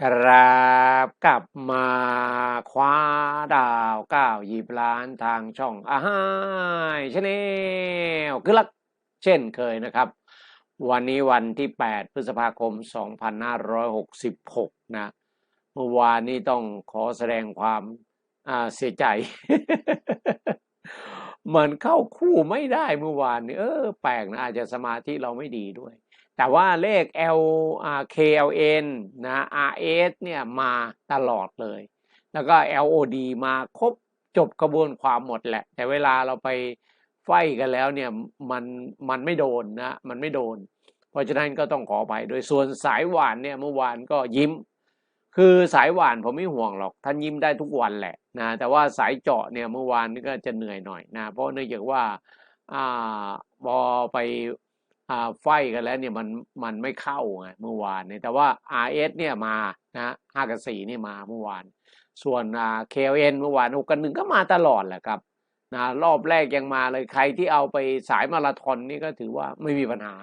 ครับกลับมาคว้าดาวเก้าหยิบล้านทางช่องอาหายชาแนลคือลักเช่นเคยนะครับ วันนี้วันที่ 8 พฤษภาคม 2566 นะเมื่อวานนี้ต้องขอแสดงความเสียใจ เหมันเข้าคู่ไม่ได้เมื่อวานนี้เออ แปลกนะ อาจจะสมาธิเราไม่ดีด้วย แต่ว่าเลข L อ่า KLN นะ RS เนี่ยมาตลอดเลย แล้วก็ LOD มาครบจบกระบวนความหมดแหละ แต่เวลาเราไปไฟกันแล้วเนี่ยมันมันไม่โดนนะมันไม่โดน เพราะฉะนั้นก็ต้องขอไปโดยส่วนสายหวานเนี่ยเมื่อวานก็ยิ้ม คือสายหวานผมไม่ห่วงหรอกท่านยิ้มได้ทุกวันแหละนะแต่ว่าสายเจาะเนี่ยเมื่อวานนี่ก็จะเหนื่อยหน่อยนะเพราะเนื่องจากว่าอ่าพอไป ไฟกันแล้วเนี่ยมันมันไม่เข้าไงเมื่อวานเนี่ยแต่ว่า RS เนี่ยมานะห้ากับสี่นี่มาเมื่อวาน ส่วนอ่า KLN เมื่อวานหกกับหนึ่งก็มาตลอดแหละครับนะรอบแรกยังมาเลยใครที่เอาไปสายมาราธอนนี่ก็ถือว่าไม่มีปัญหา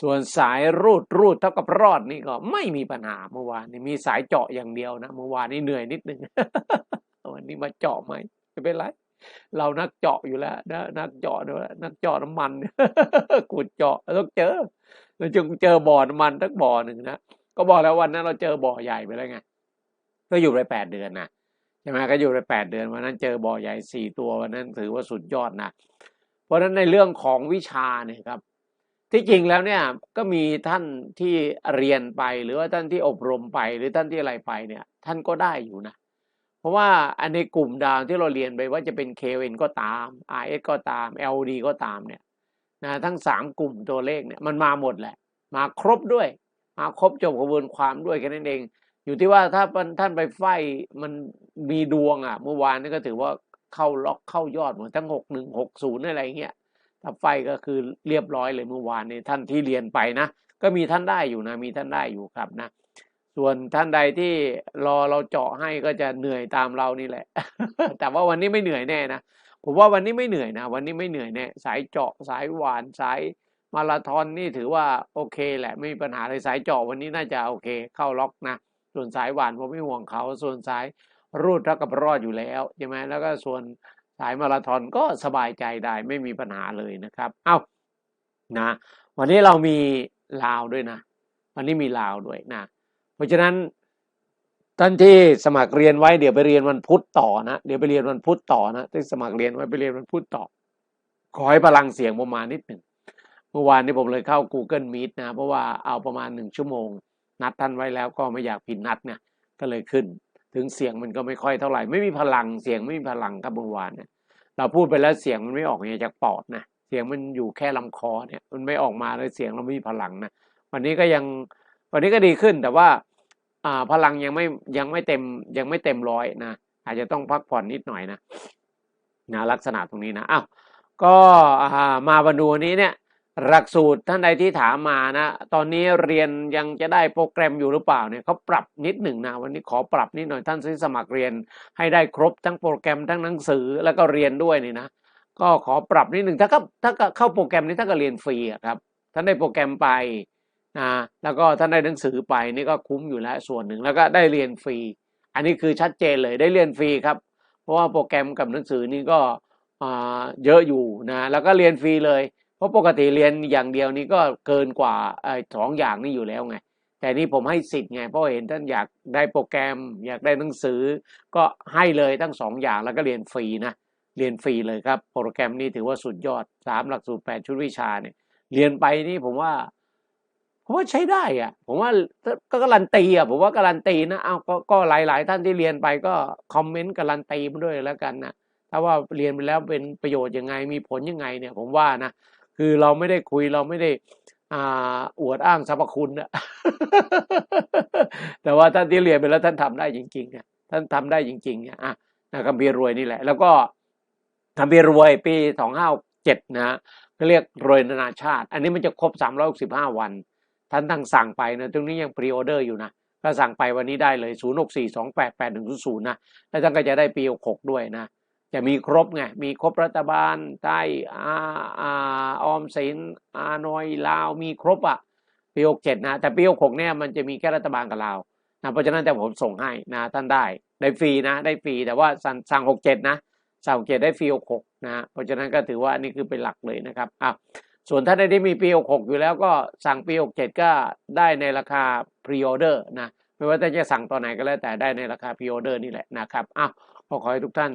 ส่วนสายรูดรูดเท่ากับรอดนี่ก็ไม่มีปัญหาเมื่อวานนี้มีสายเจาะอย่างเดียวนะเมื่อวานนี้เหนื่อยนิดนึงวันนี้มาเจาะไหมไม่เป็นไร เรานักเจาะอยู่แล้วนะนักเจาะด้วยนักเจาะน้ำมันขุดเจาะต้องเจอเราจึงเจอบ่อน้ำมันทักบ่อหนึ่งนะก็บอกแล้ววันนั้นเราเจอบ่อใหญ่ไปแล้วไงก็อยู่ไปแปดเดือนนะใช่ไหมก็อยู่ไปแปดเดือนวันนั้นเจอบ่อใหญ่สี่ตัววันนั้นถือว่าสุดยอดนะเพราะฉะนั้นในเรื่องของวิชาเนี่ยครับ ที่จริงแล้วเนี่ยก็มีท่านที่เรียนไปหรือว่าท่านที่อบรมไปหรือท่านที่อะไรไปเนี่ย ท่านก็ได้อยู่นะ ราะว่าอันในกลุ่มดาวที่เราเรียนไปว่าจะเป็น KN ก็ตาม RS ก็ตาม LD ก็ตามเนี่ยนะทั้งสามกลุ่มตัวเลขเนี่ยมันมาหมดแหละ มาครบด้วย มาครบจบกระบวนความด้วยแค่นั้นเอง อยู่ที่ว่าถ้าท่านไปไฟมันมีดวงอะ เมื่อวานนี่ก็ถือว่าเข้าล็อกเข้ายอดหมดทั้งหกหนึ่งหกศูนย์อะไรเงี้ยถ้าไฟก็คือเรียบร้อยเลยเมื่อวานนี้ท่านที่เรียนไปนะ ก็มีท่านได้อยู่นะ มีท่านได้อยู่ครับนะ ส่วนท่านใดที่รอเราเจาะให้ก็จะเหนื่อยตามเรานี่แหละ แต่ว่าวันนี้ไม่เหนื่อยแน่นะผมว่าวันนี้ไม่เหนื่อยนะ วันนี้ไม่เหนื่อยแน่สายเจาะสายหวานสายมาราธอนนี่ถือว่าโอเคแหละไม่มีปัญหาเลยสายเจาะวันนี้น่าจะโอเค เข้าล็อกนะส่วนสายหวานผมไม่ห่วงเขา ส่วนสายรูดเท่ากับรอดอยู่แล้วใช่ไหมแล้วก็ส่วนสายมาราธอนก็สบายใจได้ไม่มีปัญหาเลยนะครับ เอา้านะ วันนี้เรามีลาวด้วยนะ วันนี้มีลาวด้วยนะ เพราะฉะนั้นท่านที่สมัครเรียนไว้เดี๋ยวไปเรียนวันพุธต่อนะเดี๋ยวไปเรียนวันพุธต่อนะที่สมัครเรียนไว้ไปเรียนวันพุธต่อ ขอให้พลังเสียงประมาณนิดหนึ่งเมื่อวานนี้ผมเลยเข้า Google Meet นะ เพราะว่าเอาประมาณหนึ่งชั่วโมง นัดท่านไว้แล้วก็ไม่อยากผิดนัดเนี่ยก็เลยขึ้น ถึงเสียงมันก็ไม่ค่อยเท่าไหร่ ไม่มีพลังเสียงไม่มีพลังครับเมื่อวานเนี่ยเราพูดไปแล้วเสียงมันไม่ออกเนี่ยจากปอดนะเสียงมันอยู่แค่ลำคอเนี่ย มันไม่ออกมาเลยเสียงเราไม่มีพลังนะวันนี้ก็ยังวันนี้ก็ดีขึ้นแต่ว่า พลังยังไม่ยังไม่เต็มยังไม่เต็มร้อยนะอาจจะต้องพักผ่อนนิดหน่อยนะนะลักษณะตรงนี้นะอ้าวก็มาบรรดูนี้เนี่ยหลักสูตรท่านใดที่ถามมานะ ตอนนี้เรียนยังจะได้โปรแกรมอยู่หรือเปล่าเนี่ยเขาปรับนิดหนึ่งนะวันนี้ขอปรับนิดหน่อยท่านที่สมัครเรียนให้ได้ครบทั้งโปรแกรมทั้งหนังสือแล้วก็เรียนด้วยนี่นะก็ขอปรับนิดหนึ่งถ้าก็ถ้าเข้าโปรแกรมนี้ถ้าก็เรียนฟรีครับท่านได้โปรแกรมไป นะแล้วก็ท่านได้หนังสือไปนี่ก็คุ้มอยู่แล้วส่วนหนึ่งแล้วก็ได้เรียนฟรี อันนี้คือชัดเจนเลยได้เรียนฟรีครับ เพราะว่าโปรแกรมกับหนังสือนี่ก็เยอะอยู่นะแล้วก็เรียนฟรีเลย เพราะปกติเรียนอย่างเดียวนี้ก็เกินกว่าสองอย่างนี้อยู่แล้วไงแต่นี่ผมให้สิทธิ์ไงเพราะเห็นท่านอยากได้โปรแกรม อยากได้หนังสือ ก็ให้เลยทั้งสองอย่างแล้วก็เรียนฟรีนะเรียนฟรีเลยครับ โปรแกรมนี้ถือว่าสุดยอดสามหลักสูตรแปดชุดวิชาเนี่ยเรียนไปนี่ผมว่า ผมว่าใช้ได้อะผมว่าก็การันตีอะผมว่าการันตีนะเอาก็ก็หลาย ๆ ท่านที่เรียนไปก็คอมเมนต์การันตีมาด้วยแล้วกันนะถ้าว่าเรียนไปแล้วเป็นประโยชน์ยังไงมีผลยังไงเนี่ย ผมว่านะคือเราไม่ได้คุยเราไม่ได้อ่าอวดอ้างสรรพคุณนะแต่ว่าท่านที่เรียนไปแล้วท่านทำได้จริงๆเนี่ยท่านทำได้จริงๆเนี่ยอะนะคำพีรวยนี่แหละ แล้วก็คำพีรวยปีสองห้าเจ็ดนะก็เรียกรวยนานาชาติ อันนี้มันจะครบสามร้อยสิบห้าวัน ท่านตั้งสั่งไปนะตรงนี้ยังพรีออเดอร์อยู่นะก็สั่งไปวันนี้ได้เลยศูนย์หกสี่สองแปดแปดหนึ่งศูนย์นะแล้วท่านก็จะได้ปีหกด้วยนะ จะมีครบไง มีครบรัฐบาลใต้อาอาออมสินอานอยลาวมีครบอะปีหกเจ็ดนะ แต่ปีหกหกเนี่ยมันจะมีแค่รัฐบาลกับลาวนะเพราะฉะนั้นแต่ผมส่งให้นะท่านได้ได้ฟรีนะ ได้ฟรีแต่ว่าสั่งสั่งหกเจ็ดนะสั่งหกเจ็ดได้ฟรีหกนะฮะเพราะฉะนั้นก็ถือว่านี่คือเป็นหลักเลยนะครับอะ ส่วนถ้าได้ที่มีปีหกหกอยู่แล้วก็สั่งปีหกเจ็ดก็ได้ในราคาพรีออเดอร์นะไม่ว่าจะสั่งตอนไหนก็แล้วแต่ได้ในราคาพรีออเดอร์นี่แหละนะครับอ้าวขอขอให้ทุกท่าน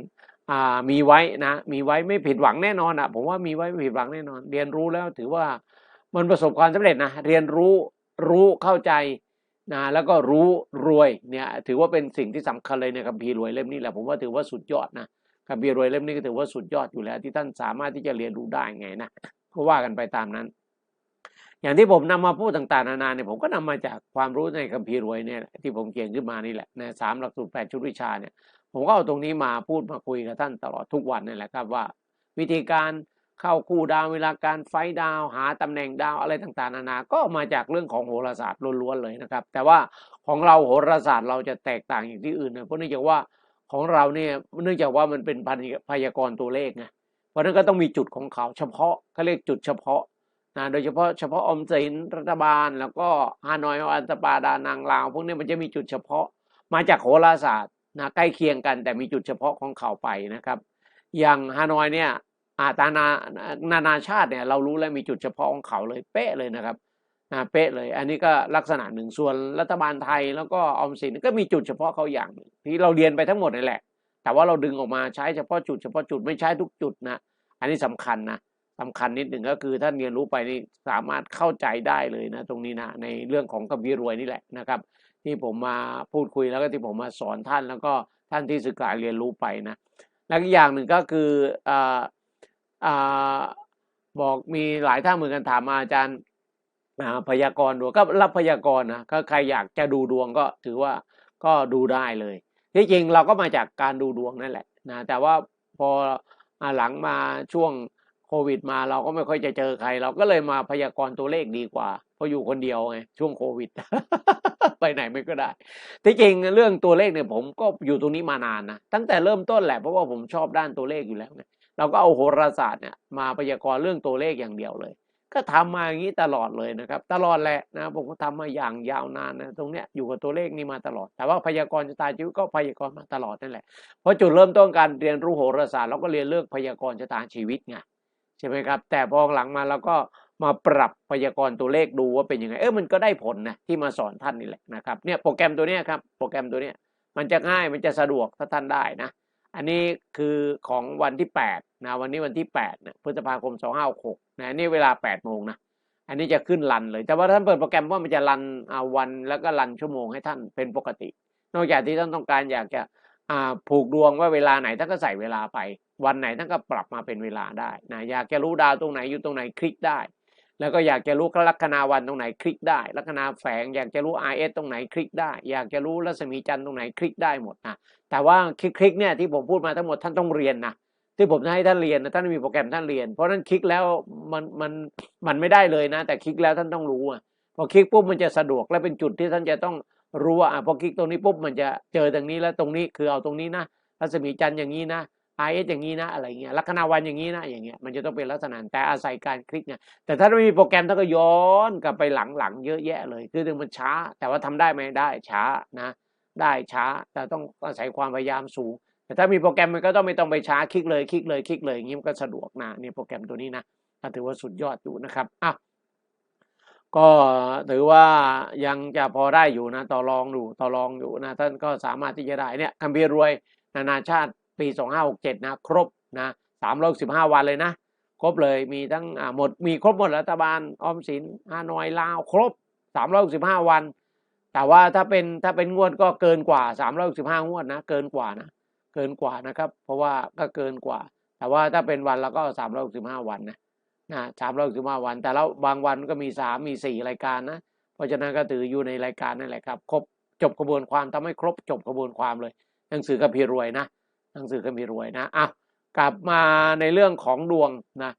มีไว้นะมีไว้ไม่ผิดหวังแน่นอนอะผมว่ามีไว้ไม่ผิดหวังแน่นอน เรียนรู้แล้วถือว่ามันประสบความสำเร็จนะเรียนรู้รู้เข้าใจนะแล้วก็รู้รวยเนี่ยถือว่าเป็นสิ่งที่สำคัญเลยในคัมภีร์รวยเล่มนี้แหละผมว่าถือว่าสุดยอดนะคัมภีร์รวยเล่มนี้ก็ถือว่าสุดยอดอยู่แล้วที่ท่านสามารถที่จะเรียนรู้ได้ไงนะ ก็ว่ากันไปตามนั้น อย่างที่ผมนำมาพูดต่างๆนานาเนี่ยผมก็นำมาจากความรู้ในคัมภีร์รวยเนี่ยที่ผมเขียนขึ้นมานี่แหละในสามหลักสูตรแปดชุดวิชาเนี่ย ผมก็เอาตรงนี้มาพูดมาคุยกับท่านตลอดทุกวันนี่แหละครับว่า วิธีการเข้าคู่ดาวเวลาการไฟดาวหาตำแหน่งดาวอะไรต่างๆนานา ก็มาจากเรื่องของโหราศาสตร์ล้วนๆเลยนะครับ แต่ว่าของเราโหราศาสตร์เราจะแตกต่างอย่างที่อื่นนะเพราะเนื่องจากว่าของเราเนี่ยเนื่องจากว่ามันเป็นพยากรณ์ตัวเลขไง เพราะนั้นก็ต้องมีจุดของเขาเฉพาะเขาเรียกจุดเฉพาะนะโดยเฉพาะเฉพาะอมสินรัฐบาล แล้วก็ฮานอยอันตปาดานางลาว พวกนี้มันจะมีจุดเฉพาะมาจากโหราศาสตร์นะใกล้เคียงกัน แต่มีจุดเฉพาะของเขาไปนะครับ อย่างฮานอยเนี่ยอาตานานานาชาติเนี่ยเรารู้แล้วมีจุดเฉพาะของเขาเลยเป๊ะเลยนะครับนะเป๊ะเลย อันนี้ก็ลักษณะหนึ่งส่วนรัฐบาลไทยแล้วก็อมสินก็มีจุดเฉพาะเขาอย่างหนึ่งที่เราเรียนไปทั้งหมดนี่แหละ แต่ว่าเราดึงออกมาใช้เฉพาะจุดเฉพาะจุดไม่ใช้ทุกจุดนะ อันนี้สำคัญนะสำคัญนิดหนึ่งก็คือท่านเรียนรู้ไปนี่สามารถเข้าใจได้เลยนะ ตรงนี้นะในเรื่องของกวีรวยนี่แหละนะครับ ที่ผมมาพูดคุยแล้วก็ที่ผมมาสอนท่านแล้วก็ท่านที่ศึกษาเรียนรู้ไปนะแล้วอีกอย่างหนึ่งก็คืออ่าอ่าบอกมีหลายท่านเหมือนกันถามมาอาจารย์พยากรณ์ดวงก็รับพยากรณ์นะก็ใครอยากจะดูดวงก็ถือว่าก็ดูได้เลย ที่จริงเราก็มาจากการดูดวงนั่นแหละนะแต่ว่าพอหลังมาช่วงโควิดมาเราก็ไม่ค่อยจะเจอใคร เราก็เลยมาพยากรณ์ตัวเลขดีกว่าเพราะอยู่คนเดียวไงช่วงโควิด ไปไหนไม่ก็ได้ที่จริงเรื่องตัวเลขเนี่ยผมก็อยู่ตรงนี้มานานนะตั้งแต่เริ่มต้นแหละเพราะว่าผมชอบด้านตัวเลขอยู่แล้วเนี่ยเราก็เอาโหราศาสตร์เนี่ยมาพยากรณ์เรื่องตัวเลขอย่างเดียวเลย ก็ทำมาอย่างนี้ตลอดเลยนะครับ ตลอดแหละนะผมก็ทำมาอย่างยาวนานนะตรงเนี้ยอยู่กับตัวเลขนี้มาตลอด แต่ว่าพยากรณ์ชะตาชีวิตก็พยากรณ์มาตลอดนั่นแหละเพราะจุดเริ่มต้นการเรียนรู้โหราศาสตร์เราก็เรียนเรื่องพยากรณ์ชะตาชีวิตไงใช่ไหมครับ แต่พอหลังมาเราก็มาปรับพยากรณ์ตัวเลขดูว่าเป็นยังไงเออมันก็ได้ผลนะที่มาสอนท่านนี่แหละนะครับเนี่ยโปรแกรมตัวเนี้ยครับโปรแกรมตัวเนี้ยมันจะง่ายมันจะสะดวกถ้าท่านได้นะ อันนี้คือของวันที่ 8 นะวันนี้วันที่8นะพฤษภาคม 2566นะนี่เวลา8โมงนะอันนี้จะขึ้นรันเลย แต่ว่าท่านเปิดโปรแกรมว่ามันจะรันเอาวันแล้วก็รันชั่วโมงให้ท่านเป็นปกติ นอกจากที่ท่านต้องการอยากจะผูกดวงว่าเวลาไหนท่านก็ใส่เวลาไป วันไหนท่านก็ปรับมาเป็นเวลาได้นะอยากจะรู้ดาวตรงไหนอยู่ตรงไหนคลิกได้ แล้วก็อยากจะรู้ลัคนาวันตรงไหนคลิกได้ ลัคนาแฝงอยากจะรู้ RS ตรงไหนคลิกได้ อยากจะรู้รัศมีจันทร์ตรงไหนคลิกได้หมดนะแต่ว่าคลิกคลิกเนี่ยที่ผมพูดมาทั้งหมดท่านต้องเรียนนะ ที่ผมจะให้ท่านเรียนนะท่านมีโปรแกรมท่านเรียน เพราะนั้นคลิกแล้วมันมันมันไม่ได้เลยนะ แต่คลิกแล้วท่านต้องรู้อะพอคลิกปุ๊บมันจะสะดวกและเป็นจุดที่ท่านจะต้องรู้ว่าพอคลิกตรงนี้ปุ๊บมันจะเจอตรงนี้แล้วตรงนี้คือเอาตรงนี้นะรัศมีจันทร์อย่างนี้นะไอเอสอย่างนี้นะอะไรเงี้ยลัคนาวันอย่างนี้นะอย่างเงี้ยมันจะต้องเป็นลักษณะแต่อาศัยการคลิกเนี่ยแต่ถ้าไม่มีโปรแกรมท่านก็ย้อนกลับไปหลังๆเยอะแยะเลย คือถึงมันช้า แต่ว่าทำได้ไหมได้ช้านะ ได้ช้าแต่ต้องอาศัยความพยายามสูง แต่ถ้ามีโปรแกรมมันก็ต้องไม่ต้องไปช้าคลิกเลยคลิกเลยคลิกเลยอย่างนี้มันก็สะดวกนะนี่โปรแกรมตัวนี้นะถือว่าสุดยอดอยู่นะครับอะก็ถือว่ายังจะพอได้อยู่นะต่อรองอยู่ต่อรองอยู่นะท่านก็สามารถที่จะได้เนี่ยคัมภีร์รวยนานาชาติปี 2567 นะ ครบนะ315วันเลยนะ ครบเลยมีทั้งหมดมีครบหมดรัฐบาลออมสินฮานอยลาว ครบ 365 วัน แต่ว่าถ้าเป็นถ้าเป็นงวดก็เกินกว่า 365 งวดนะ เกินกว่านะ เกินกว่านะครับ เพราะว่าก็เกินกว่า แต่ว่าถ้าเป็นวันแล้วก็365วันนะนะ365วัน แต่แล้วบางวันก็มี3มี4รายการนะ เพราะฉะนั้นก็ถืออยู่ในรายการนั่นแหละครับ ครบจบกระบวนความทำให้ครบจบกระบวนความเลยหนังสือกับพีรวยนะหนังสือก็มีรวยนะอะกลับมาในเรื่องของดวงนะ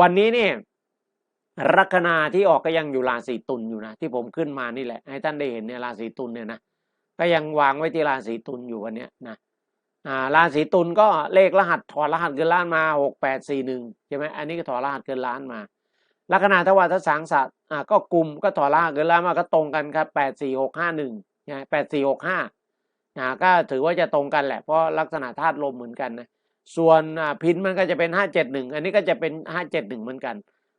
วันนี้เนี่ยลัคนาที่ออกก็ยังอยู่ราศีตุลอยู่นะที่ผมขึ้นมานี่แหละ ให้ท่านได้เห็นเนี่ยราศีตุลเนี่ยนะก็ยังวางไว้ที่ราศีตุลอยู่วันนี้นะ อ่าราศีตุลก็เลขรหัสถอดรหัสเกินล้านมาหกแปดสี่หนึ่งใช่ไหมอันนี้ก็ถอดรหัสเกินล้านมาลัคนาทวารทศสังสัตอ่าก็กลุ่มก็ถอดรหัสเกินล้านมาก็ตรงกันครับแปดสี่หกห้าหนึ่งนะแปดสี่หกห้านะก็ถือว่าจะตรงกันแหละเพราะลักษณะธาตุลมเหมือนกันนะส่วนอ่าพินมันก็จะเป็นห้าเจ็ดหนึ่งอันนี้ก็จะเป็นห้าเจ็ดหนึ่งเหมือนกัน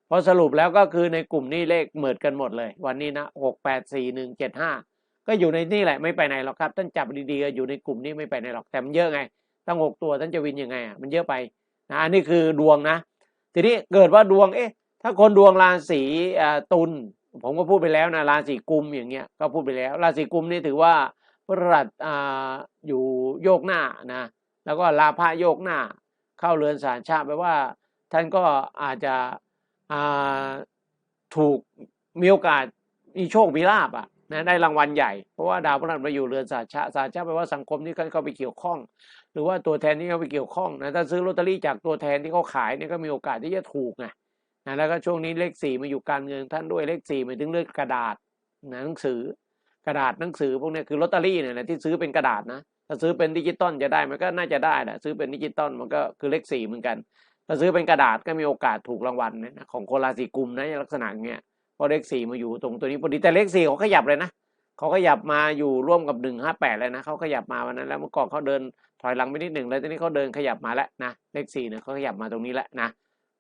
พอสรุปแล้วก็คือในกลุ่มนี้เลขเหมือนกันหมดเลย วันนี้นะหกแปดสี่หนึ่งเจ็ดห้า ก็อยู่ในนี่แหละไม่ไปไหนหรอกครับ ท่านจับดีๆอยู่ในกลุ่มนี้ไม่ไปไหนหรอกแต่มันเยอะไง ตั้งหกตัวท่านจะวินยังไงอะมันเยอะไปนะอันนี้คือดวงนะ ทีนี้เกิดว่าดวงเอ๊ะ ถ้าคนดวงราศีตุลผมก็พูดไปแล้วนะราศีกุมอย่างเงี้ยก็พูดไปแล้ว ราศีกุมนี่ถือว่าพระหัสอ่าอยู่โยกหน้านะแล้วก็ลาภะโยกหน้า เข้าเรือนสารชาติแปลว่า ท่านก็อาจจะถูกมีโอกาสมีโชคมีลาบอะ นะได้รางวัลใหญ่ เพราะว่าดาวพฤหัสมาอยู่เรือนสาชาสาชาแปลว่าสังคมที่เข้าไปเกี่ยวข้อง หรือว่าตัวแทนที่เข้าไปเกี่ยวข้องนะถ้าซื้อลอตเตอรี่จากตัวแทนที่เขาขายเนี่ยก็มีโอกาสที่จะถูกไงนะแล้วก็ช่วงนี้เลขสี่มาอยู่การเงินท่านด้วยเลขสี่หมายถึงเรื่องกระดาษนะหนังสือกระดาษหนังสือพวกนี้คือลอตเตอรี่เนี่ยแหละที่ซื้อเป็นกระดาษนะถ้าซื้อเป็นดิจิตอลจะได้มันก็น่าจะได้แหละซื้อเป็นดิจิตอลมันก็คือเลขสี่เหมือนกัน ถ้าซื้อเป็นกระดาษก็มีโอกาสถูกรางวัลนะของคนราศีกุมนะลักษณะเงี้ย ราะเลขสี่มาอยู่ตรงตัวนี้พอดีแต่เลขสี่เขาขยับเลยนะเขาขยับมาอยู่ร่วมกับหนึ่งห้าแปดเลยนะเขาขยับมาวันนั้นแล้วเมื่อก่อนเขาเดินถอยหลังไปนิดหนึ่งแล้วทีนี้เขาเดินขยับมาแล้วนะเลขสี่เนี่ยเขาขยับมาตรงนี้แล้วนะ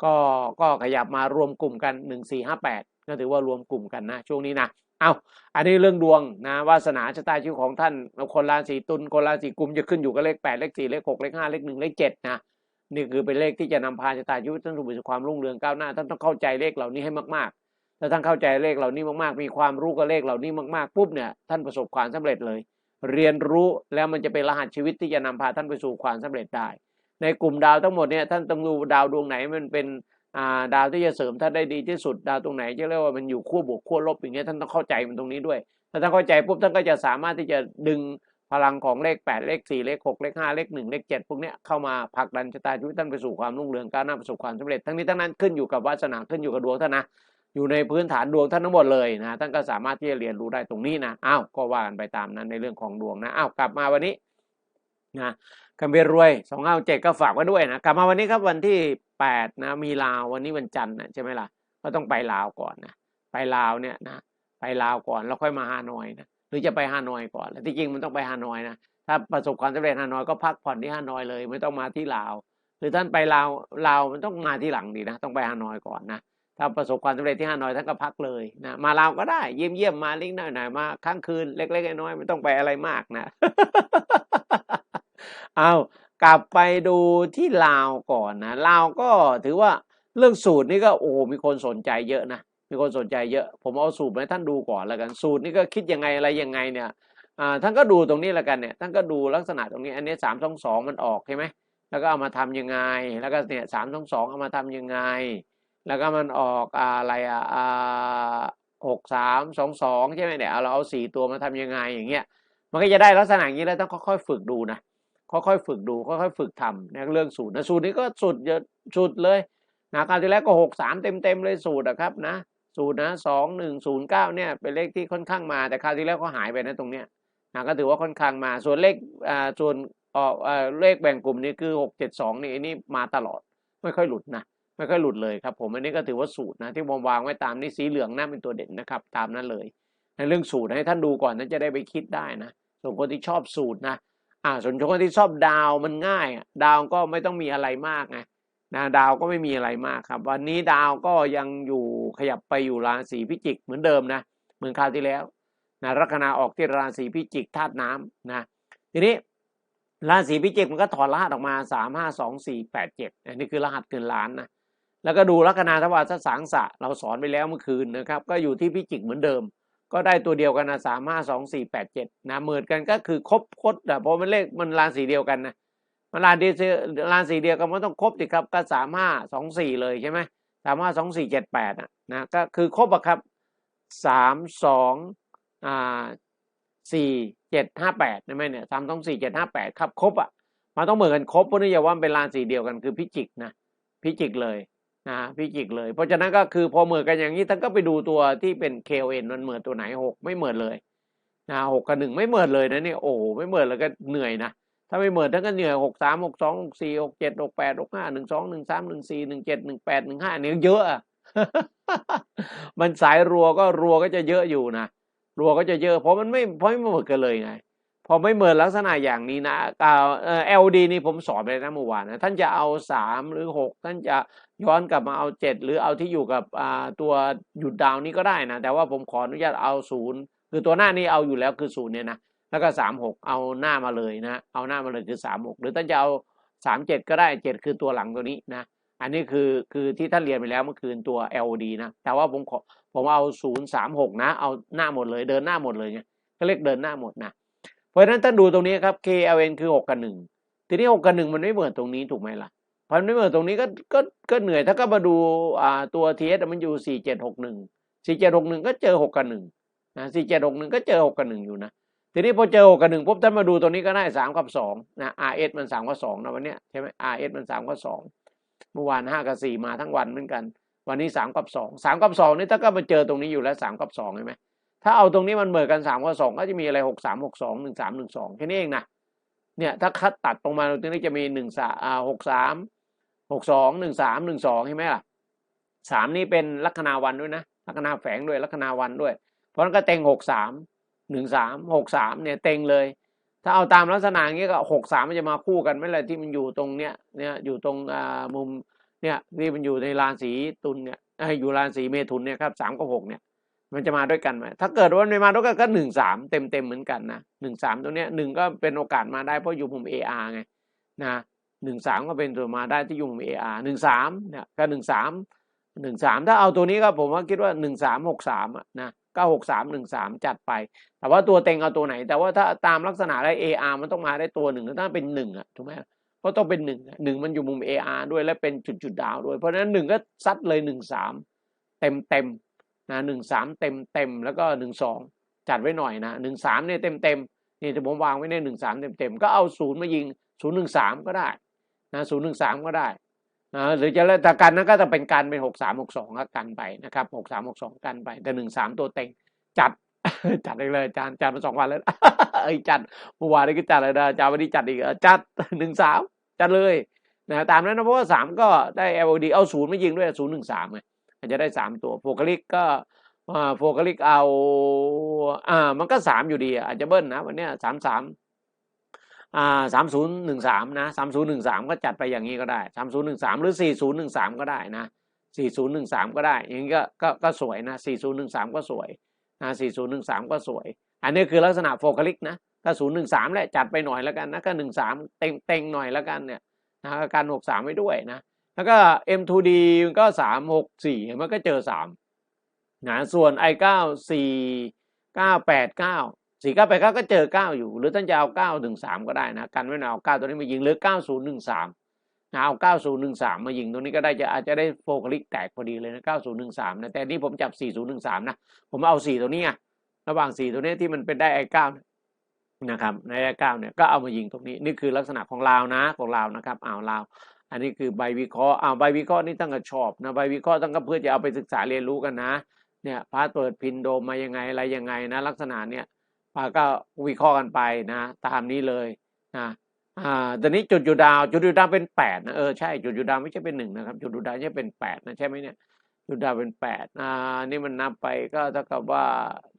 ก็ก็ขยับมารวมกลุ่มกันหนึ่งสี่ห้าแปดก็ถือว่ารวมกลุ่มกันนะช่วงนี้นะเอาอันนี้เรื่องดวงนะวาสนาชะตาชีวิตของท่านคนราศีตุลคนราศีกุมจะขึ้นอยู่กับเลขแปดเลขสี่เลขหกเลขห้าเลขหนึ่งเลขเจ็ดนะนี่คือเป็นเลขที่จะนำพาชะตาชีวิตท่านสู่ความรุ่งเรืองก้าวหน้าท่านต้องเข้าใจเลขเหล่านี้ให้มากๆ ถ้าท่านเข้าใจเลขเหล่านี้มากๆ มีความรู้กับเลขเหล่านี้มากๆปุ๊บเนี่ยท่านประสบความสำเร็จเลย เรียนรู้แล้วมันจะเป็นรหัสชีวิตที่จะนำพาท่านไปสู่ความสำเร็จได้ ในกลุ่มดาวทั้งหมดเนี่ยท่านต้องดูดาวดวงไหนมันเป็นาดาวที่จะเสริมท่านได้ดีที่สุดดาวตรงไหนจะเรียกว่ามันอยู่ขั้วบวกขั้วลบอย่างเงี้ยท่านต้องเข้าใจมันตรงนี้ด้วยถ้าท่านเข้าใจปุ๊บท่านก็จะสามารถที่จะดึงพลังของเลขแปดเลขสี่เลขหกเลขห้าเลขหนึ่งเลขเจ็ดพวกเนี้ยเข้ามาผลักดันชะตาชีวิตท่านไปสู่ความรุ่งเรืองก้าวหน้าประสบความสำเร็จ ทั้งนี้ทั้งนั้นขึ้นอยู่กับวาสนาขึ้นอยู่กับดวงท่านนะ อยู่ในพื้นฐานดวงท่านทั้งหมดเลยนะท่านก็สามารถที่จะเรียนรู้ได้ตรงนี้นะอ้าวก็ว่ากันไปตามนั้นในเรื่องของดวงนะอ้าวกลับมาวันนี้นะกัมเบียรวยสองเก้าเจ็ดก็ฝากไว้ด้วยนะกลับมาวันนี้ครับวันที่แปดนะมีลาววันนี้วันจันทร์นะใช่ไหมล่ะก็ต้องไปลาวก่อนนะไปลาวเนี่ยนะไปลาวก่อนแล้วค่อยมาฮานอยนะหรือจะไปฮานอยก่อนแล้วที่จริงมันต้องไปฮานอยนะถ้าประสบความสำเร็จฮานอยก็พักผ่อนที่ฮานอยเลย ไม่ต้องมาที่ลาว หรือท่านไปลาวลาวมันต้องมาที่หลังดีนะต้องไปฮานอยก่อนนะ ถ้าประสบความสำเร็จที่ฮานอยท่านก็พักเลยนะมาลาวก็ได้เยี่ยมเยี่ยมมาเล็กน้อยหน่อยมาค้างคืนเล็กๆน้อยๆไม่ต้องไปอะไรมากนะเอากลับไปดูที่ลาวก่อนนะลาวก็ถือว่าเรื่องสูตรนี่ก็โอ้มีคนสนใจเยอะนะมีคนสนใจเยอะ ผมเอาสูตรมาให้ท่านดูก่อนแล้วกันสูตรนี่ก็คิดยังไงอะไรยังไงเนี่ยท่านก็ดูตรงนี้แล้วกันเนี่ยท่านก็ดูลักษณะตรงนี้อันนี้สามสองสองมันออกใช่ไหมแล้วก็เอามาทำยังไง แล้วก็เนี่ยสามสองสองเอามาทำยังไง แล้วก็มันออกอะไรอะอ่าหกสามสองสองใช่ไหมเนี่ยเราเอาสี่ตัวมาทำยังไงอย่างเงี้ยมันก็จะได้ลักษณะอย่างนี้แล้วต้องค่อยๆฝึกดูนะค่อยๆฝึกดูค่อยๆฝึกทำในเรื่องสูตรนะสูตรนี้ก็สุดเยอะสุดเลยนะคราวที่แล้วก็หกสามเต็มๆเลยสูตรนะครับนะสูตรนะสองหนึ่งศูนย์เก้าเนี่ยเป็นเลขที่ค่อนข้างมาแต่คราวที่แล้วก็หายไปนะตรงเนี้ยนะก็ถือว่าค่อนข้างมาส่วนเลขอ่าส่วนออกอ่าเลขแบ่งกลุ่มนี่คือหกเจ็ดสองนี่อันนี้มาตลอดไม่ค่อยหลุดนะ ไม่ค่อยหลุดเลยครับผมอันนี้ก็ถือว่าสูตรนะที่ผมวางไว้ตามนี้สีเหลืองน่าเป็นตัวเด่นนะครับ ตามนั้นเลย ในเรื่องสูตรให้ท่านดูก่อนนั้นจะได้ไปคิดได้นะส่วนคนที่ชอบสูตรนะอ่าส่วนคนที่ชอบดาวมันง่ายดาวก็ไม่ต้องมีอะไรมากไงนะดาวก็ไม่มีอะไรมากครับ วันนี้ดาวก็ยังอยู่ขยับไปอยู่ราศีพิจิกเหมือนเดิมนะเหมือนคราวที่แล้วนะลัคนาออกที่ราศีพิจิกธาตุน้ำนะทีนี้ราศีพิจิกมันก็ถอดรหัสออกมาสามห้าสองสี่แปดเจ็ดอันนี้คือรหัสเงินล้านนะ แล้วก็ดูลัคนาทวารสังสะเราสอนไปแล้วเมื่อคืนนะครับ ก็อยู่ที่พิจิกเหมือนเดิม ก็ได้ตัวเดียวกันนะสามห้าสองสี่แปดเจ็ดนะเหมือนกันก็คือครบคดอะเพราะมันเลขมันราศีเดียวกันนะมันราศีเดียวราศีเดียวกันมันต้องครบสิครับก็สามห้าสองสี่เลยใช่ไหมสามห้าสองสี่เจ็ดแปดอะนะก็คือครบอะครับสามสองอ่าสี่เจ็ดห้าแปดใช่ไหมเนี่ยสามสองสี่เจ็ดห้าแปดครับครบอะมันต้องเหมือนกันครบเพราะนี่อย่าว่าเป็นราศีเดียวกันคือพิจิกนะพิจิกเลย นะพิจิกเลย เพราะฉะนั้นก็คือพอเหมือนกันอย่างนี้ท่านก็ไปดูตัวที่เป็น KON มันเหมือนตัวไหนหกไม่เหมือนเลยนะหกกับหนึ่งไม่เหมือนเลยนะเนี่ยโอ้ไม่เหมือนแล้วก็เหนื่อยนะถ้าไม่เหมือนท่านก็เหนื่อยหกสามหกสองหกสี่หกเจ็ดหกแปดหกห้าหนึ่งสองหนึ่งสามหนึ่งสี่หนึ่งเจ็ดหนึ่งแปดหนึ่งห้าเนี่ยเยอะอะมันสายรัวก็รัวก็จะเยอะอยู่นะรัวก็จะเยอะ เพราะมันไม่เพราะไม่เหมือนกันเลยไงพอไม่เหมือนลักษณะอย่างนี้นะอ่าเอ่อ LD นี่ผมสอนไปแล้วนะเมื่อวานนะท่านจะเอาสามหรือหกท่านจะ ย้อนกลับมาเอาเจ็ดหรือเอาที่อยู่กับตัวหยุดดาวนี้ก็ได้นะ แต่ว่าผมขออนุญาตเอาศูนย์คือตัวหน้านี้เอาอยู่แล้วคือศูนย์เนี่ยนะแล้วก็สามหกเอาหน้ามาเลยนะเอาหน้ามาเลยคือสามหกหรือท่านจะเอาสามเจ็ดก็ได้เจ็ดคือตัวหลังตัวนี้นะอันนี้คือคือที่ท่านเรียนไปแล้วเมื่อคืนตัว L.O.D นะแต่ว่าผมขอผมเอาศูนย์สามหกนะ เอาหน้าหมดเลยเดินหน้าหมดเลยไงก็เรียกเดินหน้าหมดนะเพราะฉะนั้นท่านดูตรงนี้ครับ KLN คือหกกับหนึ่งทีนี้หกกับหนึ่งมันไม่เหมือนตรงนี้ถูกไหมล่ะ พันไม่เหมือนตรงนี้ก็ก็ก็เหนื่อยถ้าก็มาดูอ่าตัว TS มันอยู่สี่เจ็ดหกหนึ่งสี่เจ็ดหกหนึ่งก็เจอหกกับหนึ่งนะสี่เจ็ดหกหนึ่งก็เจอหกกับหนึ่งอยู่นะทีนี้พอเจอหกกับหนึ่งปุ๊บท่านมาดูตัวนี้ก็ได้สามกับสองนะ RS มันสามกับสองนะวันเนี้ยใช่ไหม RS มันสามกับสองเมื่อวานห้ากับสี่มาทั้งวันเหมือนกัน วันนี้สามกับสองสามกับสองนี่ถ้าก็มาเจอตรงนี้อยู่แล้วสามกับสองใช่ไหมถ้าเอาตรงนี้มันเหมือนกันสามกับสองก็จะมีอะไรหกสามหกสองหนึ่งสามหนึ่งสองแค่นี้เองนะเนี่ยถ้าคัดตัดตรงมาตรงนี้จะมีหนึ่งสาอ่าหกสาม หกสองหนึ่งสามหนึ่งสองใช่ไหมล่ะสามนี่เป็นลัคนาวันด้วยนะลัคนาแฝงด้วยลัคนาวันด้วย เพราะนั้นก็เต็งหกสามหนึ่งสามหกสามเนี่ยเต็งเลย ถ้าเอาตามลักษณะอย่างนี้ก็หกสามมันจะมาคู่กันไม่เลยที่มันอยู่ตรงเนี้ยเนี่ยอยู่ตรงอ่ามุมเนี่ยที่มันอยู่ในราศีตุลเนี่ยอยู่ราศีเมถุนเนี่ยครับสามกับหกเนี่ยมันจะมาด้วยกันไหมถ้าเกิดว่ามันไม่มาด้วยกันก็หนึ่งสามเต็มเต็มเหมือนกันนะหนึ่งสามตัวเนี้ยหนึ่งก็เป็นโอกาสมาได้เพราะอยู่มุมเออาไงนะ หนึ่งสามก็เป็นตัวมาได้ที่อยู่มุมเออาหนึ่งสามเนี่ยก็หนึ่งสามหนึ่งสามถ้าเอาตัวนี้ก็ผมว่าคิดว่าหนึ่งสามหกสามอะนะเก้าหกสามหนึ่งสามจัดไป แต่ว่าตัวเต็งเอาตัวไหน แต่ว่าถ้าตามลักษณะได้เออามันต้องมาได้ตัวหนึ่งถ้าเป็นหนึ่งอะถูกไหมก็ต้องเป็นหนึ่งหนึ่งมันอยู่มุมเออาด้วยและเป็นจุดจุดดาวด้วย เพราะฉะนั้นหนึ่งก็ซัดเลยหนึ่งสามเต็มเต็มนะหนึ่งสามเต็มเต็มแล้วก็หนึ่งสองจัดไว้หน่อยนะหนึ่งสามเนี่ยเต็มเต็มนี่จะผมวางไว้ในหนึ่งสามเต็มเต็มก็เอาศูนย์มายิงศูนย์หนึ่งสามก็ได้ นะศูนย์หนึ่งสามก็ได้นะหรือจะแล้วแต่กันนั้นก็จะเป็นการเป็นหกสามหกสองก็กันไปนะครับหกสามหกสองกันไป แต่หนึ่งสามตัวเต็งจัดจัดเลยอาจารย์จัดมาสองวันแล้วไอ้จัดเมื่อวานนี้ก็จัดเลยนะอาจารย์วันนี้จัดอีกจัดหนึ่งสามจัดเลยนะตามนั้นนะเพราะว่าสามก็ได้ LOD เอาศูนย์ไมายิงด้วยศูนย์หนึ่งสามไงอาจจะได้สามตัวโฟกัลิกก็โฟกัลิกเอาอ่ามันก็สามอยู่ดีอาจจะเบิ้ลนะวันเนี้ยสามสาม สามศูนย์หนึ่งสามนะสามศูนย์หนึ่งสามก็จัดไปอย่างนี้ก็ได้สามศูนย์หนึ่งสามหรือสี่ศูนย์หนึ่งสามก็ได้นะสี่ศูนย์หนึ่งสามก็ได้ อย่างนี้ก็ก็สวยนะสี่ศูนย์หนึ่งสามก็สวยนะสี่ศูนย์หนึ่งสามก็สวย อันนี้คือลักษณะโฟกัลิกนะก็ศูนย์หนึ่งสามแหละจัดไปหน่อยแล้วกันนะก็หนึ่งสามเต็งเต็งหน่อยแล้วกันเนี่ยนะการหกสามไว้ด้วยนะแล้วก็ M2D มันก็สามหกสี่มันก็เจอสามนะส่วนปดเก้า สี่เก้าแปดเก้าก็เจอเก้าอยู่ หรือท่านจะเอาเก้าถึงสามก็ได้นะกันไว้หน่อยเอาเก้าตัวนี้มายิงหรือเก้าศูนย์หนึ่งสามนะเอาเก้าศูนย์หนึ่งสามมายิงตรงนี้ก็ได้จะอาจจะได้โฟกัลิกแตกพอดีเลยนะเก้าศูนย์หนึ่งสามนะแต่นี่ผมจับสี่ศูนย์หนึ่งสามนะผมเอาสี่ตัวนี้ไงระหว่างสี่ตัวนี้ที่มันเป็นได้ i เก้านะครับใน i เก้าเนี่ยก็เอามายิงตรงนี้นี่คือลักษณะของลาวนะของลาวนะครับอ้าวลาวอันนี้คือใบวิเคราะห์อ้าวใบวิเคราะห์นี่ตั้งแต่ชอบนะใบวิเคราะห์ตั้งก็เพื่อจะเอาไปศึกษาเรียนรู้กันนะเนี่ยพาสเวิดพินโดมมายังไงอะไรยังไงนะลักษณะเนี่ย ก็วิเคราะห์กันไปนะ ตามนี้เลยนะอ่าตอนนี้จุดยูดาว จุดยูดาวเป็นแปดนะเออใช่จุดยูดาวไม่ใช่เป็นหนึ่งนะครับ จุดยูดาวใช่เป็นแปดนะใช่ไหมเนี่ยจุดดาวเป็นแปดอ่านี่มันนับไปก็เท่ากับว่า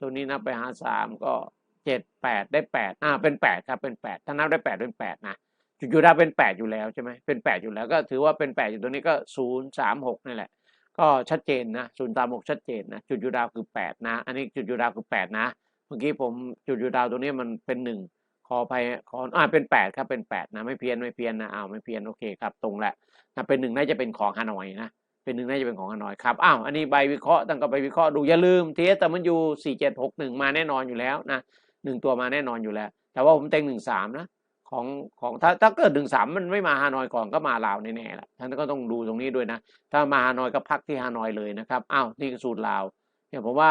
ตัวนี้นับไปหาสามก็เจ็ดแปดได้แปดอ่าเป็นแปดครับเป็นแปดถ้านับได้แปดเป็นแปดนะจุดยูดาวเป็นแปดอยู่แล้วใช่ไหมเป็นแปดอยู่แล้วก็ถือว่าเป็นแปดอยู่ตัวนี้ก็ศูนย์สามหกนี่แหละ ก็ชัดเจนนะศูนย์สามหกชัดเจนนะจุดยูดาวคือแปดนะ อันนี้จุดยูดาวคือแปดนะ มื่อกี้ผมจุดยูดาวตัวนี้มันเป็นหนึ่งขอไปขออ่าเป็นแปดครับเป็นแปดนะไม่เพี้ยนไม่เพี้ยนนะอ้าวไม่เพี้ยนโอเคครับตรงแหละนะเป็นหนึ่งน่าจะเป็นของฮานอยนะเป็นหนึ่งน่าจะเป็นของฮานอยครับอ้าวอันนี้ใบวิเคราะห์ตั้งก็ใบวิเคราะห์ดูอย่าลืมเอสแต่มันอยู่สี่เจ็ดหกหนึ่งมาแน่นอนอยู่แล้วนะหนึ่งตัวมาแน่นอนอยู่แล้ว แต่ว่าผมเต็งหนึ่งสามนะของของถ้าถ้าเกิดหนึ่งสามมันไม่มาฮานอยก่อนก็มาลาวแน่ๆละท่านก็ต้องดูตรงนี้ด้วยนะ ถ้ามาฮานอยก็พักที่ฮานอยเลยนะครับอ้าวนี่คือสูตรลาว เนี่ยผมว่า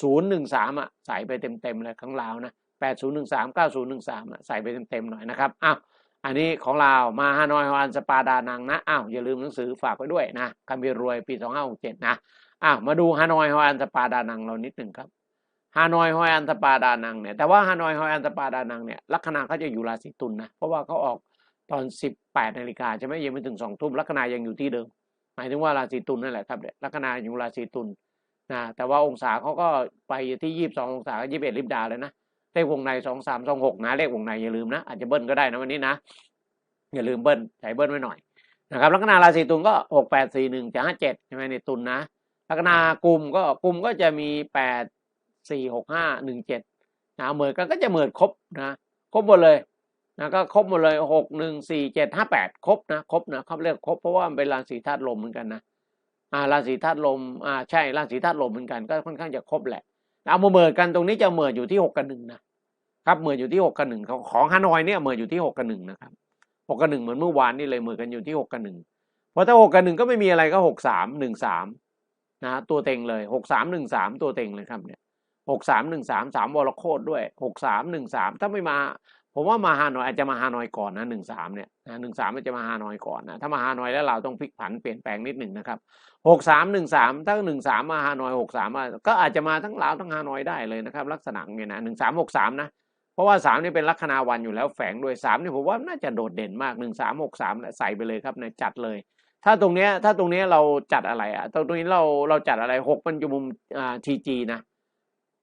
ศูนย์หนึ่งสามอะใส่ไปเต็มๆเลยข้งลาวนะแปดศูนย์หนึ่งสามเก้าศูนย์หนึ่งสามใส่ไปเต็มๆหน่อยนะครับอ้าวอันนี้ของลาวมาฮานอยฮอันสปาดานังนะอ้าวอย่าลืมหนังสือฝากไว้ด้วยนะคำเบียรวยปีสองห้าหกเจ็ดนะอ้าวมาดูฮานอยฮอันสปาดานังเรานิดหนึ่งครับฮานอยฮอยอันตปาดานังเนี่ยแต่ว่าฮานอยฮอยอันตปาดานังเนี่ยลัคนาเขาจะอยู่ราศีตุลนะเพราะว่าเขาออกตอนสิบแปดนาฬิกาใช่ไหมยังไม่ถึงสองทุ่มลัคนายังอยู่ที่เดิม หมายถึงว่าราศีตุลนั่นแหละครับเนี่ยลัคนาอยู่ราศีตุล นะแต่ว่าองศาเขาก็ไปที่ยี่สิบสององศายี่สิบเอ็ดลิบดาเลยนะเลขวงในสองสามสองหกนะเลขวงในอย่าลืมนะอาจจะเบิ้ลก็ได้นะวันนี้นะ อย่าลืมเบิ้ลใส่เบิ้ลไว้หน่อยนะครับลัคนาราศีตุลก็หกแปดสี่หนึ่งจะห้าเจ็ดใช่ไหมในตุลนะลัคนากลุ่มก็กลุ่มก็จะมีแปดสี่หกห้าหนึ่งเจ็ดนะเหมือนกันก็จะเหมือนครบนะครบหมดเลยนะก็ครบหมดเลยหกหนึ่งสี่เจ็ดห้าแปดครบนะครบนะเขาเรียกครบเพราะว่ามันเป็นราศีธาตุลมเหมือนกันนะ อ่าราศีธาตุลมอ่าใช่ราศีธาตุลมเหมือนกันก็ค่อนข้างจะครบแหละเอามาเหมือกันตรงนี้จะเหมืออยู่ที่หกกับหนึ่งนะครับเหมืออยู่ที่หกกับหนึ่งของของฮานอยเนี่ยเหมืออยู่ที่หกกับหนึ่งนะครับหกกับหนึ่งเหมือนเมื่อวานนี่เลยเหมือกันอยู่ที่หกกับหนึ่งเพราะถ้าหกกับหนึ่งก็ไม่มีอะไรก็หกสามหนึ่งสามนะตัวเต็งเลยหกสามหนึ่งสามตัวเต็งเลยครับเนี่ยหกสามหนึ่งสามสามวรโคตรด้วยหกสามหนึ่งสามถ้าไม่มา ผมว่ามาฮานอยอาจจะมาฮานอยก่อนนะหนึ่งสามเนี่ยนะหนึ่งสามมันจะมาฮานอยก่อนนะถ้ามาฮานอยแล้วเราต้องพลิกผันเปลี่ยนแปลงนิดหนึ่งนะครับหกสามหนึ่งสามถ้าหนึ่งสามมาฮานอยหกสามก็อาจจะมาทั้งลาวทั้งฮานอยได้เลยนะครับ ลักษณะเนี่ยนะหนึ่งสามหกสามนะเพราะว่าสามนี่เป็นลัคนาวันอยู่แล้วแฝงด้วยสามนี่ผมว่าน่าจะโดดเด่นมากหนึ่งสามหกสามใส่ไปเลยครับเนี่ยจัดเลย ถ้าตรงเนี้ยถ้าตรงเนี้ยเราจัดอะไรอะตรงนี้เราเราจัดอะไรหกมันอยู่มุมอ่าทีจีนะ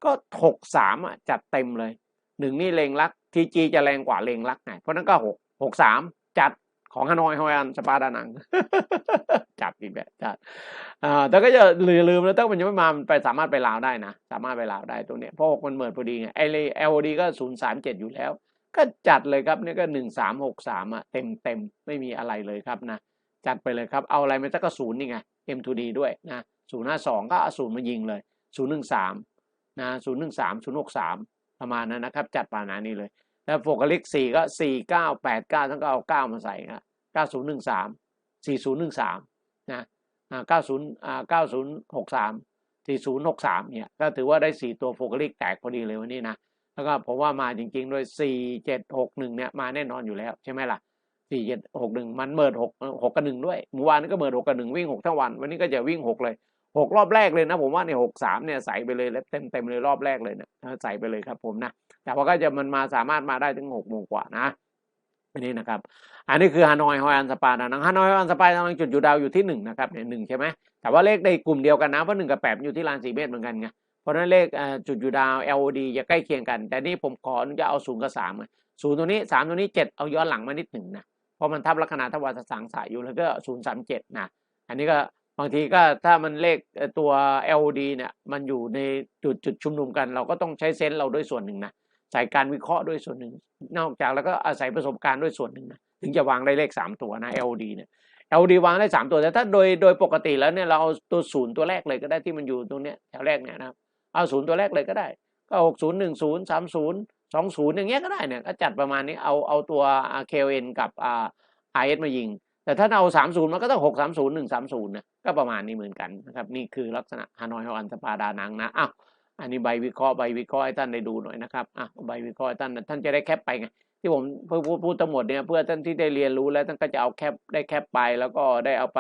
ก็หกสามอะจัดเต็มเลยหนึ่งนี่เลงรัก ทีจีจะแรงกว่าเลงรักไงเพราะนั้นก็หกหกสามจัดของฮานอยฮอยอันสปาดานัง จัดอีกแบบจัดแต่ก็จะลืมลืมแล้วถ้ามันยังไม่มามันไปสามารถไปลาวได้นะ สามารถไปลาวได้ตรงเนี้ยเพราะหกมันเหมือนพอดีไงไอเลเอลดีก็ศูนย์สามเจ็ดอยู่แล้ว ก็จัดเลยครับนี่ก็หนึ่งสามหกสามอะเต็มเต็มไม่มีอะไรเลยครับนะ จัดไปเลยครับ เอาอะไรมาสักก็ศูนย์นี่ไง M2D ด้วยนะศูนย์ห้าสองก็เอาศูนย์มายิงเลยศูนย์หนึ่งสามนะศูนย์หนึ่งสามศูนย์หกสามประมาณนั้นนะครับ จัดปานานี้เลย แล้วโฟกัสลิกสี่ก็สี่เก้าแปดเก้าทั้งก็เอาเก้ามาใส่ครับเก้าศูนย์หนึ่งสามสี่ศูนย์หนึ่งสามนะเก้าศูนย์เก้าศูนย์หกสามสี่ศูนย์หกสามเนี่ยก็ถือว่าได้สี่ตัวโฟกัสลิกแตกพอดีเลยวันนี้นะแล้วก็ผมว่ามาจริงๆ โดยสี่เจ็ดหกหนึ่งเนี่ยมาแน่นอนอยู่แล้วใช่ไหมล่ะสี่เจ็ดหกหนึ่งมันเมิดหกหกกับหนึ่งด้วยเมื่อวานนี้ก็เมิดหกกับหนึ่งวิ่งหกทั้งวัน วันนี้ก็จะวิ่งหกเลย หกรอบแรกเลยนะ ผมว่าในหกสามเนี่ยใส่ไปเลยแล้วเต็มเต็มเลยรอบแรกเลยนะใส่ไปเลยครับผมนะ แต่ว่าก็จะมันมาสามารถมาได้ถึงหกโมงกว่านะอันนี้นะครับ อันนี้คือฮานอยฮอยอันสปาดานังฮานอยฮอยอันสปาดานังจุดอยู่ดาวอยู่ที่หนึ่งนะครับเนี่ยหนึ่งใช่ไหมแต่ว่าเลขในกลุ่มเดียวกันนะเพราะหนึ่งกับแปดอยู่ที่ลานสีเมตรเหมือนกันไงเพราะฉะนั้นเลขจุดอยู่ดาว LOD จะใกล้เคียงกัน แต่นี่ผมขออนุญาตเอาศูนย์กับสามศูนย์ตัวนี้สามตัวนี้เจ็ดเอาย้อนหลังมานิดหนึ่งนะเพราะมันทับลัคนาทวารสังสายอยู่แล้วก็ศูนย์สามเจ็ดนะอันนี้ก็ บางทีก็ถ้ามันเลขตัว LOD เนี่ยมันอยู่ในจุดจุดชุมนุมกัน เราก็ต้องใช้เซนส์เราด้วยส่วนหนึ่งนะใส่การวิเคราะห์ด้วยส่วนหนึ่ง นอกจากแล้วก็อาศัยประสบการณ์ด้วยส่วนหนึ่งนะถึงจะวางได้เลขสามตัวนะ LOD เนี่ย LOD วางได้สามตัวแต่ถ้าโดยโดยปกติแล้วเนี่ยเราเอาตัวศูนย์ตัวแรกเลยก็ได้ที่มันอยู่ตรงเนี้ยแถวแรกเนี่ยนะครับเอาศูนย์ตัวแรกเลยก็ได้ก็หกศูนย์หนึ่งศูนย์สามศูนย์สองศูนย์อย่างเงี้ยก็ได้เนี่ยก็จัดประมาณนี้เอาเอาตัว KLN กับ IS มายิง แต่ถ้าเอาสามศูนย์มันก็ต้องหกสามศูนย์หนึ่งสามศูนย์นะ ก็ประมาณนี้เหมือนกันนะครับ นี่คือลักษณะฮานอยฮอันสปาดานังนะ อ้าว อันนี้ใบวิเคราะห์ใบวิเคราะห์ให้ท่านได้ดูหน่อยนะครับ อะ ใบวิเคราะห์ท่าน ท่านจะได้แคปไปไง ที่ผมพูดพูดพูดทั้งหมดเนี่ย เพื่อท่านที่ได้เรียนรู้แล้วท่านก็จะเอาแคปได้แคปไป แล้วก็ได้เอาไป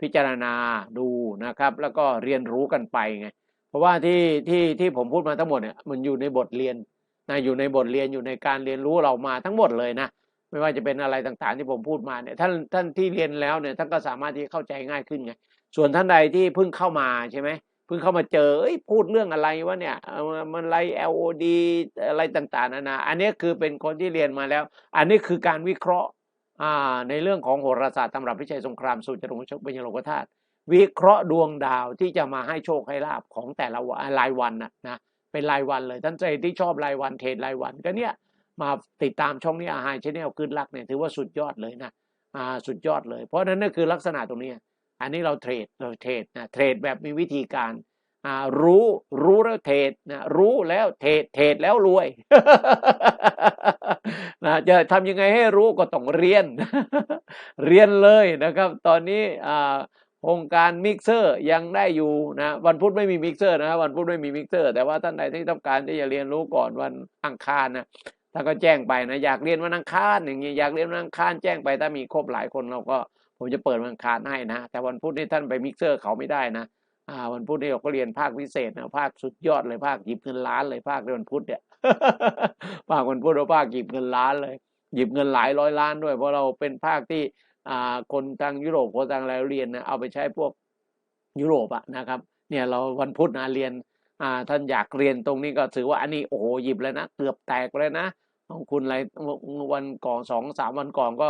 พิจารณาดูนะครับ แล้วก็เรียนรู้กันไปไง เพราะว่าที่ที่ที่ผมพูดมาทั้งหมดเนี่ย มันอยู่ในบทเรียนนะ อยู่ในบทเรียนอยู่ในการเรียนรู้เรามาทั้งหมดเลยนะ ไม่ว่าจะเป็นอะไรต่างๆที่ผมพูดมาเนี่ยท่านท่านที่เรียนแล้วเนี่ยท่านก็สามารถที่เข้าใจง่ายขึ้นไงส่วนท่านใดที่เพิ่งเข้ามาใช่ไหมเพิ่งเข้ามาเจอเอ้ยพูดเรื่องอะไรวะเนี่ยมันไร LOD อะไรต่างๆนานาอันนี้คือเป็นคนที่เรียนมาแล้ว อันนี้คือการวิเคราะห์อ่าในเรื่องของโหราศาสตร์ตำรับพิชัยสงครามสู่จตุรงชกเป็นยโลกธาตุวิเคราะห์ดวงดาวที่จะมาให้โชคให้ลาบของแต่ละรายวันนะนะเป็นรายวันเลยท่านใจที่ชอบรายวันเทรดรายวันก็เนี่ย มาติดตามช่องนี้อาหารชแนลคืนรักเนี่ยถือว่าสุดยอดเลยนะอ่าสุดยอดเลย เพราะนั้นนั่นคือลักษณะตรงนี้อันนี้เราเทรดเราเทรดนะเทรดแบบมีวิธีการอ่ารู้รู้แล้วเทรดนะรู้แล้วเทรดเทรดแล้วรวยนะจะทำยังไงให้รู้ก็ต้องเรียน เรียนเลยนะครับ ตอนนี้อ่าโครงการมิกเซอร์ยังได้อยู่นะวันพุธไม่มีมิกเซอร์นะวันพุธไม่มีมิกเซอร์ แต่ว่าท่านใดที่ต้องการที่จะเรียนรู้ก่อนวันอังคารนะ ท่านก็แจ้งไปนะอยากเรียนวันอังคารอย่างเงี้ยอยากเรียนวันอังคารแจ้งไปถ้ามีครบหลายคนเราก็ผมจะเปิดวันอังคารให้นะ แต่วันพุธนี่ท่านไปมิกเซอร์เขาไม่ได้นะอ่าวันพุธนี่เราก็เรียนภาคพิเศษนะภาคสุดยอดเลยภาคหยิบเงินล้านเลยภาควันพุธเนี่ยภาควันพุธเราภาคหยิบเงินล้านเลย หยิบเงินหลายร้อยล้านด้วย เพราะเราเป็นภาคที่อ่าคนทางยุโรปคนทางอะไรเรียนนะเอาไปใช้พวกยุโรปอะนะครับเนี่ยเราวันพุธนะเรียน ท่านอยากเรียนตรงนี้ก็ถือว่าอันนี้โอ้โหหยิบเลยนะ เกือบแตกเลยนะของคุณอะไรวันก่อนสองสามวันก่อนก็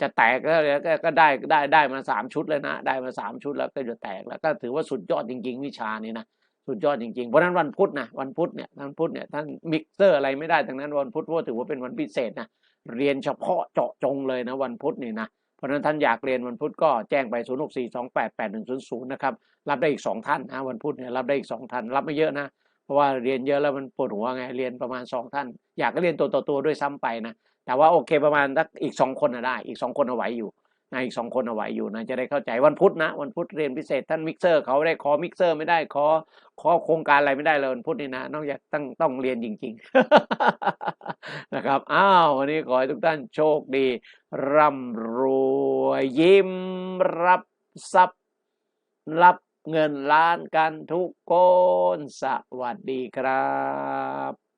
จะแตกแล้วก็ได้ได้ได้มาสามชุดเลยนะ ได้มาสามชุดแล้วก็จะแตกแล้วก็ถือว่าสุดยอดจริง ๆ วิชานี้นะสุดยอดจริงๆ เพราะนั้นวันพุธนะวันพุธเนี่ยวันพุธเนี่ยท่านมิกเซอร์อะไรไม่ได้ทั้งนั้นวันพุธว่าถือว่าเป็นวันพิเศษนะเรียนเฉพาะเจาะจงเลยนะวันพุธนี่นะ ราะฉะนั้นท่านอยากเรียนวันพุธก็แจ้งไป 0 6 4 2 8 8 1 0 0 นะครับ รับได้อีกสองท่านนะวันพุธเนี่ยรับได้อีกสองท่าน รับไม่เยอะนะ เพราะว่าเรียนเยอะแล้วมันปวดหัวไง เรียนประมาณสองท่าน อยากก็เรียนตัวต่อตัวด้วยซ้ำไปนะ แต่ว่าโอเคประมาณอีกสองคนนะได้ อีกสองคนเอาไหวอยู่นะอีกสองคนเอาไหวอยู่นะจะได้เข้าใจวันพุธนะ วันพุธเรียนพิเศษท่านมิกเซอร์เขาได้ขอมิกเซอร์ไม่ได้ขอขอโครงการอะไรไม่ได้เลยวันพุธนี่นะนอกจากต้องต้องเรียนจริง ๆ นะครับอ้าววันนี้ขอให้ทุกท่านโชคดี ร่ำรวยยิ้มรับทรัพย์ รับเงินล้านกันทุกคน สวัสดีครับ